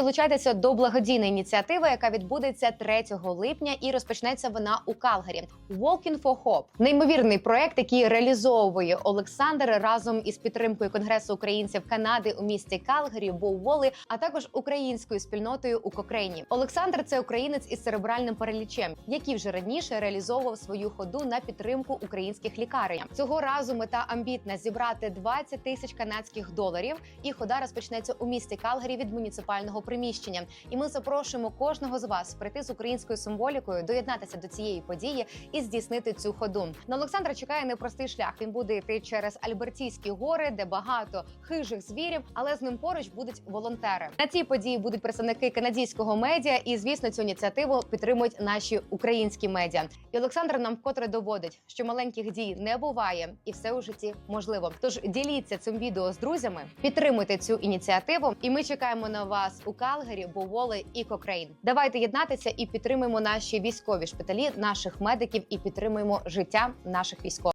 Долучайтеся до благодійної ініціативи, яка відбудеться 3 липня, і розпочнеться вона у Калгарі. Walking for Hope – неймовірний проект, який реалізовує Олександр разом із підтримкою Конгресу українців Канади у місті Калгарі, Боуволи, а також українською спільнотою у Кокрейні. Олександр це українець із церебральним паралічем, який вже раніше реалізовував свою ходу на підтримку українських лікарень. Цього разу мета амбітна зібрати 20 тисяч канадських доларів. І хода розпочнеться у місті Калгарі від муніципального приміщення. І ми запрошуємо кожного з вас прийти з українською символікою, доєднатися до цієї події і здійснити цю ходу. На Олександра чекає непростий шлях. Він буде йти через Альбертійські гори, де багато хижих звірів, але з ним поруч будуть волонтери. На цій події будуть представники канадського медіа, і звісно, цю ініціативу підтримують наші українські медіа. І Олександр нам вкотре доводить, що маленьких дій не буває, і все у житті можливо. Тож діліться цим відео з друзями, підтримуйте цю ініціативу, і ми чекаємо на вас у Калгарі, Боволи і Кокрейн. Давайте єднатися і підтримуємо наші військові шпиталі, наших медиків і підтримуємо життя наших військових.